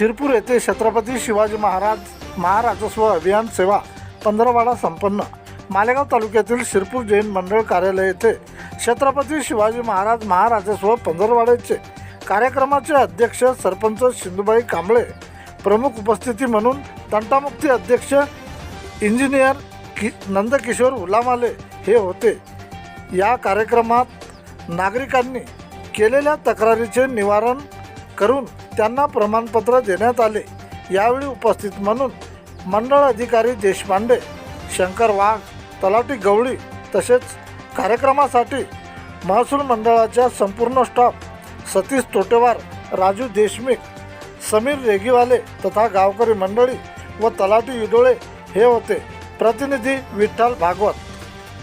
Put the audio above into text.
शिरपूर येथे छत्रपती शिवाजी महाराज महाराजस्व अभियान सेवा पंधरवाडा संपन्न. मालेगाव तालुक्यातील शिरपूर जैन मंडळ कार्यालय येथे छत्रपती शिवाजी महाराज महाराजस्व पंधरवाड्याचे कार्यक्रमाचे अध्यक्ष सरपंच सिंधुबाई कांबळे प्रमुख उपस्थिती म्हणून तंटामुक्ती अध्यक्ष इंजिनियर कि नंदकिशोर उलामाले हे होते. या कार्यक्रमात नागरिकांनी केलेल्या तक्रारीचे निवारण करून त्यांना प्रमाणपत्र देण्यात आले. यावेळी उपस्थित म्हणून मंडळ अधिकारी देशपांडे शंकर वाघ तलाटी गवळी तसेच कार्यक्रमासाठी महसूल मंडळाच्या संपूर्ण स्टाफ सतीश तोटेवार राजू देशमुख समीर रेगीवाले तथा गावकरी मंडळी व तलाटी इडोळे हे होते. प्रतिनिधी विठ्ठल भागवत.